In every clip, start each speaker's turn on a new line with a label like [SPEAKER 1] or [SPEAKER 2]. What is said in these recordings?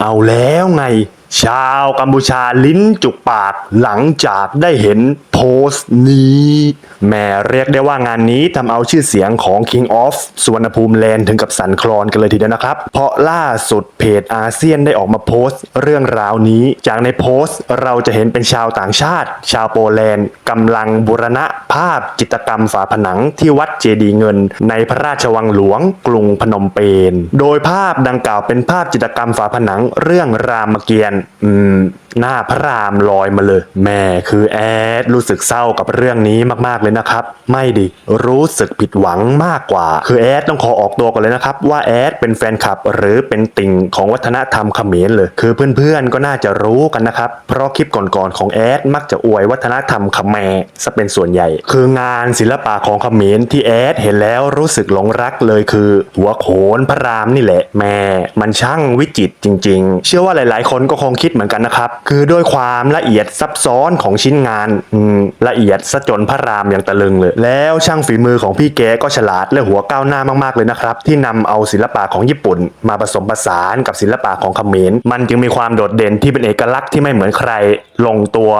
[SPEAKER 1] เอาแล้วไงชาวกัมพูชาลิ้นจุกปากหลังจากได้เห็นโพสต์นี้แม่เรียกได้ว่างานนี้ทำเอาชื่อเสียงของ King of สุวนภูมิแลนด์ถึงกับสั่นคลอนกันเลยทีเดียวนะครับ เพราะล่าสุดเพจอาเซียนได้ออกมาโพสต์เรื่องราวนี้ จากในโพสต์เราจะเห็นเป็นชาวต่างชาติ ชาวโปแลนด์กำลังบูรณะภาพจิตรกรรมฝาผนังที่วัดเจดีเงิน ในพระราชวังหลวงกรุงพนมเปญโดยภาพดังกล่าวเป็นภาพจิตรกรรมฝาผนังเรื่องรามเกียรติหน้าพระรามลอยมาเลย แม่คือแอดรู้สึกเศร้ากับเรื่องนี้มากๆเลยนะครับ ไม่ดิรู้สึกผิดหวังมากกว่า คือแอดต้องขอออกตัวก่อนเลยนะครับ ว่าแอดเป็นแฟนคลับ หรือเป็นติ่งของวัฒนธรรมเขมรเลย คือเพื่อนๆก็น่าจะรู้กันนะครับ เพราะคลิปก่อนๆของแอดมักจะอวยวัฒนธรรมเขมรซะเป็นส่วนใหญ่ คืองานศิลปะของเขมรที่แอดเห็นแล้วรู้สึกหลงรักเลยคือ หัวโขนพระรามนี่แหละ แม่ มันช่างวิจิตรจริง ๆ เชื่อว่าหลาย ๆ คนก็คงคิดเหมือนกันนะครับ คือด้วยความละเอียดซับซ้อนของชิ้นงานอละเอียดซะจนพระรามอย่างตะลึงเลย แล้วช่างฝีมือของพี่แกก็ฉลาดและหัวก้าวหน้ามากๆเลยนะครับ ที่นำเอาศิลปะของญี่ปุ่น มาผสมผสานกับศิลปะของเขมรมันจึงมีความโดดเด่นที่เป็นเอกลักษณ์ที่ไม่เหมือนใคร ลงตัว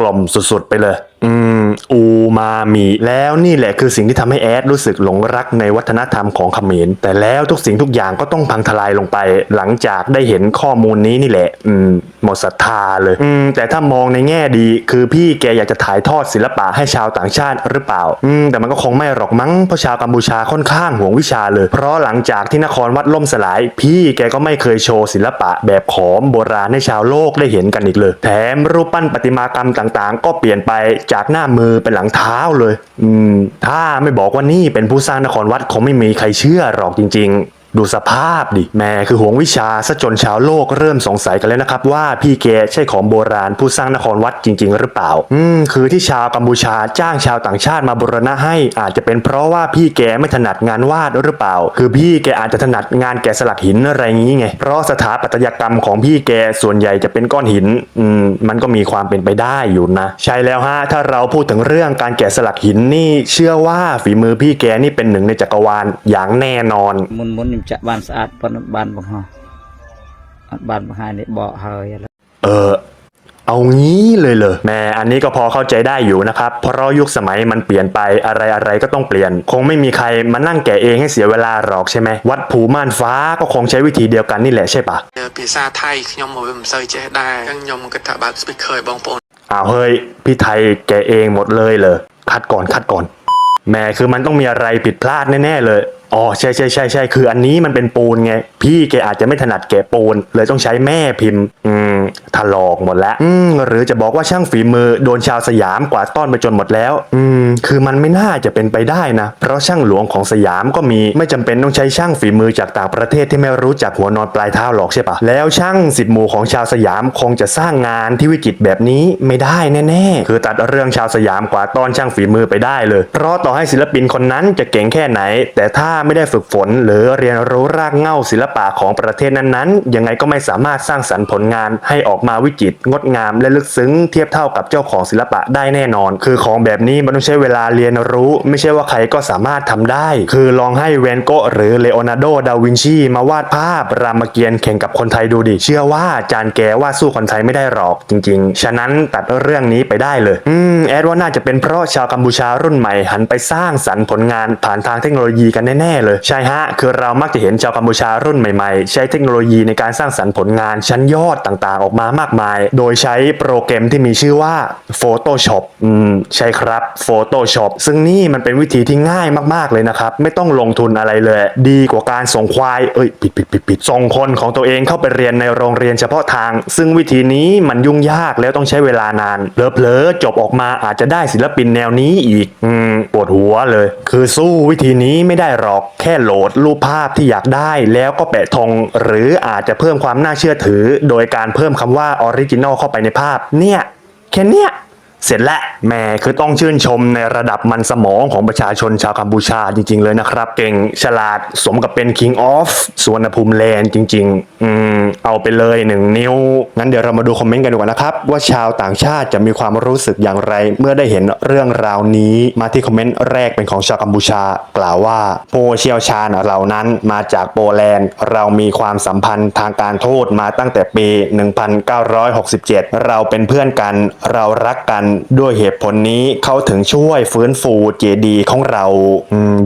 [SPEAKER 1] กลมๆสุดๆไปเลย อืมอูมามิแล้วนี่แหละคือสิ่งที่ทำให้แอดรู้สึกหลงรักในวัฒนธรรมของเขมร แต่แล้วทุกสิ่งทุกอย่างก็ต้องพังทลายลงไป หลังจากได้เห็นข้อมูลนี้นี่แหละ อืมหมดศรัทธาเลยอืมแต่ถ้ามองในแง่ดี คือพี่แกอยากจะถ่ายทอดศิลปะให้ชาวต่างชาติหรือเปล่า อืมแต่มันก็คงไม่หรอกมั้งเพราะชาวกัมพูชาค่อนข้างห่วงวิชาเลย เพราะหลังจากที่นครวัดล่มสลาย พี่แกก็ไม่เคยโชว์ศิลปะแบบขอมโบราณให้ชาวโลกได้เห็นกันอีกเลย แถมรูปปั้นประติมากรรมต่างๆ ก็เปลี่ยนไปจากหน้ามือเป็นหลังเท้าเลย อืม ถ้าไม่บอกว่านี่เป็นผู้สร้างนครวัดคงไม่มีใครเชื่อหรอกจริง ๆ ดูสภาพดิแม่คือห่วงวิชาซะจนชาวโลกเริ่มสงสัยกันแล้วนะครับว่าพี่แกใช่ของโบราณผู้สร้างนครวัดจริง ๆ หรือเปล่า อืมคือที่ชาวกัมพูชาจ้างชาวต่างชาติมาบูรณะให้ อาจจะเป็นเพราะว่าพี่แกไม่ถนัดงานวาดหรือเปล่า คือพี่แกอาจจะถนัดงานแกะสลักหินอะไรงี้ไงเพราะสถาปัตยกรรมของพี่แกส่วนใหญ่จะเป็นก้อนหินอืมมันก็มีความเป็นไปได้อยู่นะ ใช่แล้วฮะถ้าเราพูดถึงเรื่องการแกะสลักหินนี่เชื่อว่าฝีมือพี่แกนี่เป็นหนึ่งในจักรวาลอย่างแน่นอน
[SPEAKER 2] មុនจะกบานสะอาดปนบานบังหอบานบังหานี่บ่อเฮยแล้ว
[SPEAKER 1] เออเอางี้เลยเลยแม่อันนี้ก็พอเข้าใจได้อยู่นะครับ เพราะยุคสมัยมันเปลี่ยนไปอะไรอะไรก็ต้องเปลี่ยน คงไม่มีใครมานั่งแก่เองให้เสียเวลาหรอกใช่ไหมวัดผูม่านฟ้าก็คงใช้วิธีเดียวกันนี่แหละใช่ปะ
[SPEAKER 3] ภาซาไทยยมผมเซยใจได้ยมกระถาบัตไม่เคยบองปน
[SPEAKER 1] อ้าวเฮ้ยพี่ไทยแกเองหมดเลยเลยคัดก่อนคัดก่อนแม่คือมันต้องมีอะไรผิดพลาดแน่ๆเลย อ๋อใช่ใช่ใช่ใช่คืออันนี้มันเป็นปูนไง พี่แกอาจจะไม่ถนัดแกะปูน เลยต้องใช้แม่พิมพ์ อืมถลอกหมดแล้ว อืมหรือจะบอกว่าช่างฝีมือโดนชาวสยามกวาดต้อนไปจนหมดแล้ว อืมคือมันไม่น่าจะเป็นไปได้นะ เพราะช่างหลวงของสยามก็มีไม่จำเป็นต้องใช้ช่างฝีมือจากต่างประเทศที่ไม่รู้จักหัวนอนปลายเท้าหรอกใช่ปะแล้วช่างสิบหมู่ของชาวสยามคงจะสร้างงานที่วิจิตรแบบนี้ไม่ได้แน่ๆ คือตัดเรื่องชาวสยามกวาดต้อนช่างฝีมือไปได้เลย เพราะต่อให้ศิลปินคนนั้นจะเก่งแค่ไหน แต่ถ้าไม่ได้ฝึกฝน หรือเรียนรู้รากเหง้าศิลปะของประเทศนั้นๆ ยังไงก็ไม่สามารถสร้างสรรค์ผลงานให้ออกมาวิจิตรงดงาม และลึกซึ้งเทียบเท่ากับเจ้าของศิลปะได้แน่นอน คือของแบบนี้มันต้องใช้เวลาเรียนรู้ ไม่ใช่ว่าใครก็สามารถทำได้ คือลองให้แวนโกะหรือเลโอนาร์โด ดาวินชี มาวาดภาพรามเกียรติ์แข่งกับคนไทยดูดิ เชื่อว่าจานแกวาดสู้คนไทยไม่ได้หรอกจริง ๆ ฉะนั้นตัดเรื่องนี้ไปได้เลย อืม แอดว่าน่าจะเป็นเพราะชาวกัมพูชารุ่นใหม่หันไปสร้างสรรค์ผลงานผ่านทางเทคโนโลยีกันแน่ๆเลย ใช่ฮะ คือเรามักจะเห็นชาวกัมพูชารุ่นใหม่ๆ ใช้เทคโนโลยีในการสร้างสรรค์ผลงานชั้นยอดต่างๆ ออกมามากมาย โดยใช้โปรแกรมที่มีชื่อว่า Photoshop อืมใช่ครับ Photoshop ซึ่งนี่มันเป็นวิธีที่ง่ายมากๆเลยนะครับ ไม่ต้องลงทุนอะไรเลย ดีกว่าการส่งควาย เอ้ยผิดผิดผิดผิดส่งคนของตัวเองเข้าไปเรียนในโรงเรียนเฉพาะทาง ซึ่งวิธีนี้มันยุ่งยากแล้วต้องใช้เวลานานเผลอๆจบออกมาอาจจะได้ศิลปินแนวนี้อีก อืมปวดหัวเลย คือสู้วิธีนี้ไม่ได้หรอกแค่โหลดรูปภาพที่อยากได้ แล้วก็แปะธงหรืออาจจะเพิ่มความน่าเชื่อถือ โดยการเพิ่มคำว่าออริจินอลเข้าไปในภาพ เนี่ยแค่เนี้ย เสร็จและแหม่คือต้องชื่นชมในระดับมันสมองของประชาชนชาวกัมพูชาจริง ๆ เลยนะครับ เก่งฉลาดสมกับเป็น King of สวนภูมิแลนด์จริง ๆ อืม เอาไปเลยหนึ่งนิ้ว งั้นเดี๋ยวเรามาดูคอมเมนต์กันดีกว่านะครับ ว่าชาวต่างชาติจะมีความรู้สึกอย่างไร เมื่อได้เห็นเรื่องราวนี้มาที่คอมเมนต์แรกเป็นของชาวกัมพูชา กล่าวว่าผู้เชี่ยวชาญเหล่านั้นมาจากโปแลนด์ เรามีความสัมพันธ์ทางการทูตมาตั้งแต่ปี 1967 เราเป็นเพื่อนกัน เรารักกันด้วยเหตุผลนี้เขาถึงช่วยฟื้นฟูเจดีย์ของเรา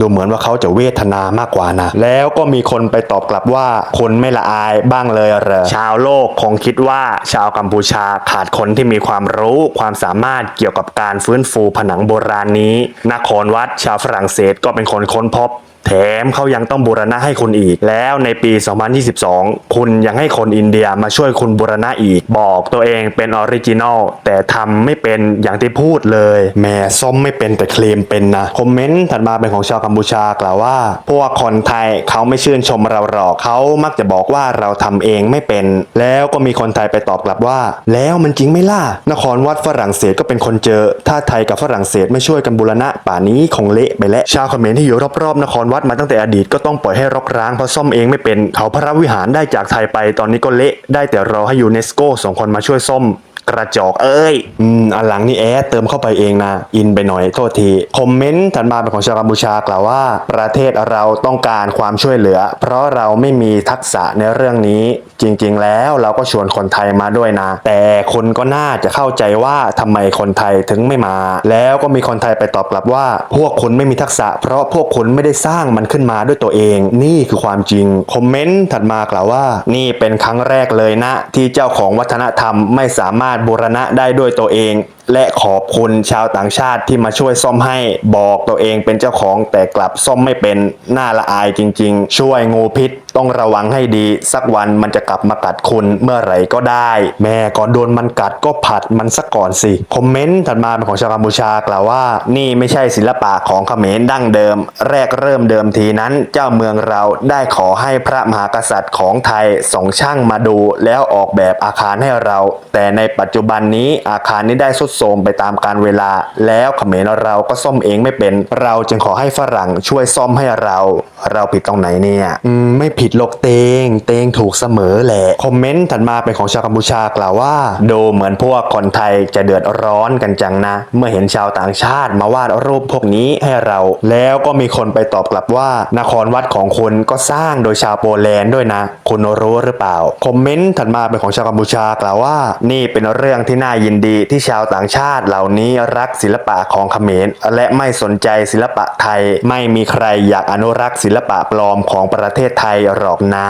[SPEAKER 1] ดูเหมือนว่าเขาจะเวทนามากกว่านะ แล้วก็มีคนไปตอบกลับว่าคนไม่ละอายบ้างเลยเหรอชาวโลกคงคิดว่าชาวกัมพูชาขาดคนที่มีความรู้ความสามารถเกี่ยวกับการฟื้นฟูผนังโบราณนี้นครวัดชาวฝรั่งเศสก็เป็นคนค้นพบ แถมเขายังต้องบูรณะให้คุณอีก แล้วในปี 2022 คุณยังให้คนอินเดียมาช่วยคุณบูรณะอีก บอกตัวเองเป็นออริจินอลแต่ทำไม่เป็นอย่างที่พูดเลยแหม่ส้มไม่เป็นแต่เคลมเป็นนะ คอมเมนต์ถัดมาเป็นของชาวกัมพูชากล่าวว่า พวกคนไทยเขาไม่ชื่นชมเราหรอกเขามักจะบอกว่าเราทำเองไม่เป็น แล้วก็มีคนไทยไปตอบกลับว่า แล้วมันจริงไหม่ล่ะนครวัดฝรั่งเศสก็เป็นคนเจอ ถ้าไทยกับฝรั่งเศสไม่ช่วยกันบูรณะป่านี้คงเละไปแล้วชาวคอมเขมรที่อยู่รอบๆนครวัดมาตั้งแต่อดีตก็ต้องปล่อยให้รกร้างเพราะซ่อมเองไม่เป็นเขาพระวิหารได้จากไทยไปตอนนี้ก็เละได้แต่รอให้ยูเนสโกส่งคนมาช่วยซ่อม กระจอกเอ้ย อืม อันหลังนี่แอดเติมเข้าไปเองนะ อินไปหน่อยโทษที คอมเมนต์ถัดมาเป็นของชาวกัมพูชากล่าวว่า ประเทศเราต้องการความช่วยเหลือ เพราะเราไม่มีทักษะในเรื่องนี้ จริง ๆ แล้วเราก็ชวนคนไทยมาด้วยนะ แต่คุณก็น่าจะเข้าใจว่าทำไมคนไทยถึงไม่มา แล้วก็มีคนไทยไปตอบกลับว่า พวกคุณไม่มีทักษะ เพราะพวกคุณไม่ได้สร้างมันขึ้นมาด้วยตัวเอง นี่คือความจริง คอมเมนต์ถัดมากล่าวว่า นี่เป็นครั้งแรกเลยนะ ที่เจ้าของวัฒนธรรมไม่สามารถบูรณะได้ด้วยตัวเอง และขอบคุณชาวต่างชาติที่มาช่วยซ่อมให้บอกตัวเองเป็นเจ้าของแต่กลับซ่อมไม่เป็นน่าละอายจริง ๆ ช่วยงูพิษ ต้องระวังให้ดี สักวันมันจะกลับมากัดคุณเมื่อไหร่ก็ได้ แม่ก่อนโดนมันกัดก็ผัดมันสักก่อนสิ คอมเมนต์ถัดมาเป็นของชาวกัมพูชากล่าวว่า นี่ไม่ใช่ศิลปะของเขมรดั้งเดิม แรกเริ่มเดิมทีนั้น เจ้าเมืองเราได้ขอให้พระมหากษัตริย์ของไทยส่งช่างมาดู แล้วออกแบบอาคารให้เรา แต่ในปัจจุบันนี้อาคารนี้ได้สุดโทรมไปตามการเวลา แล้วเขมรเราก็ซ่อมเองไม่เป็น เราจึงขอให้ฝรั่งช่วยซ่อมให้เรา เราผิดตรงไหนเนี่ย อืมไม่ผิดหรอกเตง เตงถูกเสมอแหละ คอมเมนต์ถัดมาเป็นของชาวกัมพูชากล่าวว่า ดูเหมือนพวกคนไทยจะเดือดร้อนกันจังนะ เมื่อเห็นชาวต่างชาติมาวาดรูปพวกนี้ให้เรา แล้วก็มีคนไปตอบกลับว่า นครวัดของคุณก็สร้างโดยชาวโปแลนด์ด้วยนะ คุณรู้หรือเปล่า คอมเมนต์ถัดมาเป็นของชาวกัมพูชากล่าวว่า นี่เป็นเรื่องที่น่ายินดีที่ชาวต่างชาติเหล่านี้รักศิลปะของเขมร และไม่สนใจศิลปะไทย ไม่มีใครอยากอนุรักษ์ศิลปะปลอมของประเทศไทยหรอกนะ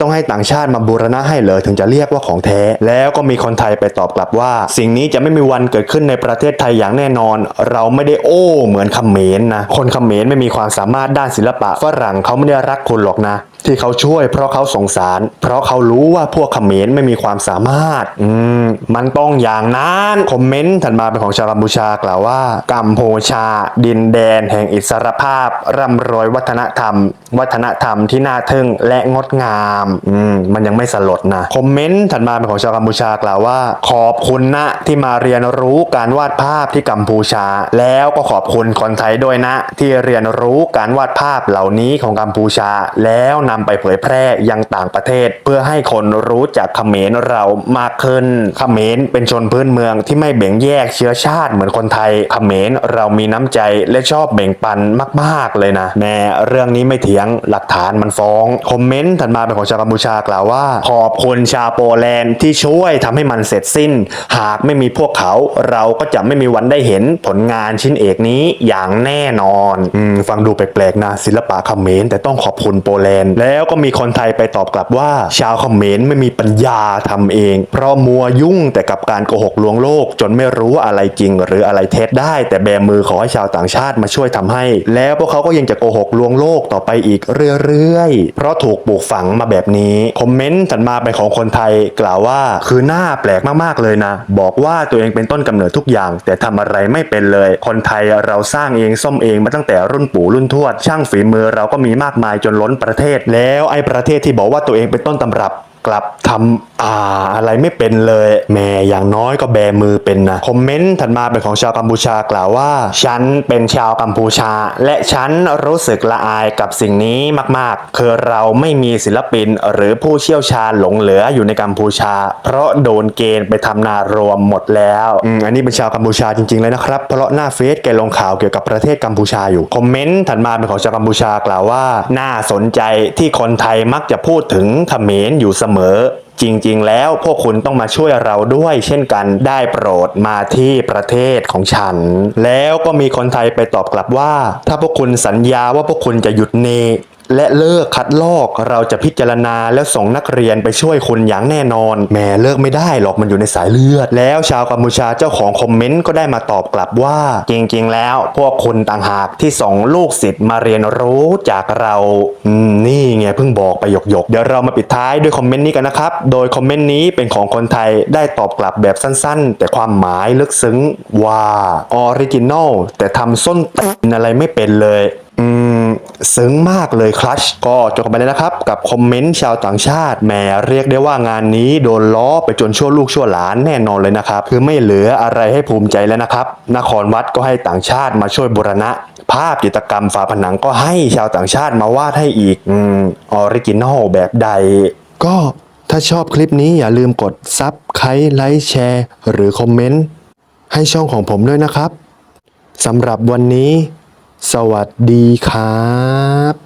[SPEAKER 1] ต้องให้ต่างชาติมาบูรณะให้เลยถึงจะเรียกว่าของแท้ แล้วก็มีคนไทยไปตอบกลับว่า สิ่งนี้จะไม่มีวันเกิดขึ้นในประเทศไทยอย่างแน่นอน เราไม่ได้โอ้ เหมือนเขมรนะคนเขมรไม่มีความสามารถด้านศิลปะฝรั่งเขาไม่ได้รักคุณหรอกนะที่เขาช่วยเพราะเขาสงสาร เพราะเขารู้ว่าพวกเขมรไม่มีความสามารถ อืม มันต้องอย่างนั้น คอมเมนต์ถัดมาเป็นของชาวกัมพูชากล่าวว่า กัมพูชา ดินแดนแห่งอิสรภาพ ร่ำรวยวัฒนธรรม วัฒนธรรมที่น่าทึ่งและงดงาม อืม มันยังไม่สลดนะ คอมเมนต์ถัดมาเป็นของชาวกัมพูชากล่าวว่า ขอบคุณนะที่มาเรียนรู้การวาดภาพที่กัมพูชา แล้วก็ขอบคุณคนไทยด้วยนะ ที่เรียนรู้การวาดภาพเหล่านี้ของกัมพูชาแล้วนำไปเผยแพร่ยังต่างประเทศ เพื่อให้คนรู้จักเขมรเรามากขึ้นเขมรเป็นชนพื้นเมืองที่ไม่แบ่งแยกเชื้อชาติเหมือนคนไทยเขมรเรามีน้ำใจและชอบแบ่งปันมากๆเลยนะ แม่เรื่องนี้ไม่เถียงหลักฐานมันฟ้องคอมเมนต์ถัดมาเป็นของชาวกัมพูชากล่าวว่า ขอบคุณชาวโปแลนด์ที่ช่วยทำให้มันเสร็จสิ้น หากไม่มีพวกเขาเราก็จะไม่มีวันได้เห็นผลงานชิ้นเอกนี้อย่างแน่นอนอฟังดูแปลกๆนะศิลปะเขมรแต่ต้องขอบคุณโปแลนด์แล้วก็มีคนไทยไปตอบกลับว่า ชาวเขมรไม่มีปัญญาทำเอง เพราะมัวยุ่งแต่กับการโกหกลวงโลก จนไม่รู้อะไรจริง หรืออะไรเท็จได้ แต่แบมือขอให้ชาวต่างชาติมาช่วยทำให้ แล้วพวกเขาก็ยังจะโกหกลวงโลกต่อไปอีกเรื่อยๆ เพราะถูกปลูกฝังมาแบบนี้ คอมเมนต์ถัดมาเป็นของคนไทยกล่าวว่า คือหน้าแปลกมากๆเลยนะ บอกว่าตัวเองเป็นต้นกำเนิดทุกอย่าง แต่ทำอะไรไม่เป็นเลย คนไทยเราสร้างเองซ่อมเองมาตั้งแต่รุ่นปู่รุ่นทวด ช่างฝีมือเราก็มีมากมายจนล้นประเทศแล้วไอ้ประเทศที่บอกว่าตัวเองเป็นต้นตำรับ กลับทำอ่าอะไรไม่เป็นเลย แม่อย่างน้อยก็แบมือเป็นนะคอมเมนต์ถัดมาเป็นของชาวกัมพูชากล่าวว่า ฉันเป็นชาวกัมพูชา และฉันรู้สึกละอายกับสิ่งนี้มากๆ คือเราไม่มีศิลปินหรือผู้เชี่ยวชาญหลงเหลืออยู่ในกัมพูชา เพราะโดนเกณฑ์ไปทำนารวมหมดแล้วอืมอันนี้เป็นชาวกัมพูชาจริงๆเลยนะครับ เพราะหน้าเฟซแกลงข่าวเกี่ยวกับประเทศกัมพูชาอยู่คอมเมนต์ถัดมาเป็นของชาวกัมพูชากล่าวว่า น่าสนใจที่คนไทยมักจะพูดถึงเขมรอยู่เสมอ จริงๆ แล้วพวกคุณต้องมาช่วยเราด้วย เช่นกันได้โปรดมาที่ประเทศของฉัน แล้วก็มีคนไทยไปตอบกลับว่า ถ้าพวกคุณสัญญาว่าพวกคุณจะหยุดเน และเลิกคัดลอกเราจะพิจารณาแล้วส่งนักเรียนไปช่วยคุณอย่างแน่นอนแหม่เลิกไม่ได้หรอกมันอยู่ในสายเลือด แล้วชาวกัมพูชาเจ้าของคอมเมนต์ก็ได้มาตอบกลับว่า จริงๆ แล้ว พวกคุณต่างหากที่ส่งลูกศิษย์มาเรียนรู้จากเราอืมนี่ไงเพิ่งบอกไปหยกๆ เดี๋ยวเรามาปิดท้ายด้วยคอมเมนต์นี้กันนะครับ โดยคอมเมนต์นี้เป็นของคนไทยได้ตอบกลับแบบสั้นๆ แต่ความหมายลึกซึ้งว่าออริจินอลแต่ทำส้นตีนอะไรไม่เป็นเลย ซึ้งมากเลยคลัชก็จบกันไปแล้วนะครับ กับคอมเมนต์ชาวต่างชาติแหมเรียกได้ว่างานนี้โดนล้อไปจนชั่วลูกชั่วหลานแน่นอนเลยนะครับ คือไม่เหลืออะไรให้ภูมิใจแล้วนะครับ นครวัดก็ให้ต่างชาติมาช่วยบูรณะ ภาพจิตรกรรมฝาผนังก็ให้ชาวต่างชาติมาวาดให้อีกอืมออริจินอลแบบใด ก็ถ้าชอบคลิปนี้อย่าลืมกดซับไครไลค์แชร์หรือคอมเมนต์ให้ช่องของผมด้วยนะครับสำหรับวันนี้ สวัสดีครับ